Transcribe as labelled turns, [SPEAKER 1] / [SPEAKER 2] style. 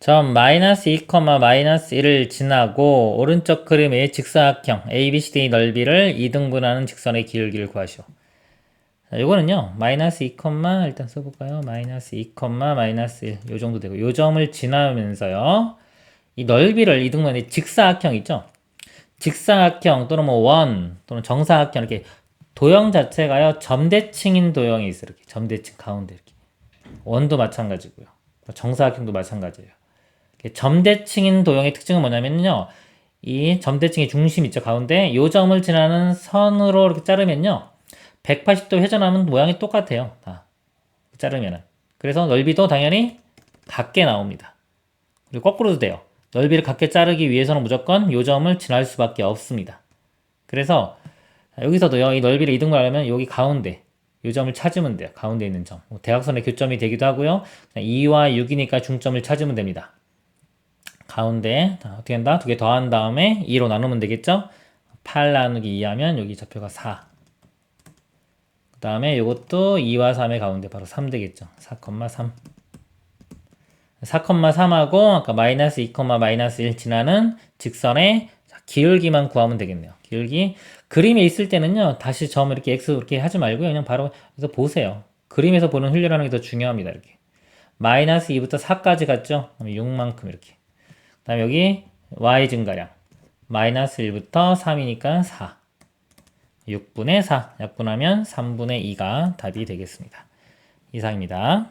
[SPEAKER 1] 점 마이너스 2, 마이너스 1을 지나고 오른쪽 그림의 직사각형 ABCD 넓이를 2등분하는 직선의 길기를 구하시오. 자, 요거는요. 마이너스 2, 일단 써볼까요? 마이너스 2, 마이너스 1. 요 정도 되고 요 점을 지나면서요. 이 넓이를 2등분하는 직사각형 있죠? 직사각형 또는 뭐 원 또는 정사각형 이렇게 도형 자체가요. 점대칭인 도형이 있어요. 이렇게 점대칭 가운데 이렇게. 원도 마찬가지고요. 정사각형도 마찬가지예요. 이렇게 점대칭인 도형의 특징은 뭐냐면요. 이 점대칭의 중심 있죠. 가운데 요 점을 지나는 선으로 이렇게 자르면요. 180도 회전하면 모양이 똑같아요. 다. 자르면은. 그래서 넓이도 당연히 같게 나옵니다. 그리고 거꾸로도 돼요. 넓이를 같게 자르기 위해서는 무조건 요 점을 지날 수밖에 없습니다. 그래서 여기서도요. 이 넓이를 이등분 하려면 여기 가운데 요 점을 찾으면 돼요. 가운데 있는 점. 뭐 대각선의 교점이 되기도 하고요. 2와 6이니까 중점을 찾으면 됩니다. 가운데 자, 어떻게 한다? 두 개 더한 다음에 2로 나누면 되겠죠? 8 나누기 2 하면 여기 좌표가 4. 그 다음에 이것도 2와 3의 가운데 바로 3 되겠죠? 4,3. 4,3하고 아까 마이너스 2, 마이너스 1 지나는 직선의 기울기만 구하면 되겠네요. 기울기. 그림에 있을 때는요, 다시 점 이렇게 X 이렇게 하지 말고요. 그냥 바로 여기서 보세요. 그림에서 보는 훈련하는 게 더 중요합니다. 이렇게. 마이너스 2부터 4까지 갔죠? 그럼 6만큼 이렇게. 그 다음에 여기 Y 증가량. 마이너스 1부터 3이니까 4. 6분의 4. 약분하면 3분의 2가 답이 되겠습니다. 이상입니다.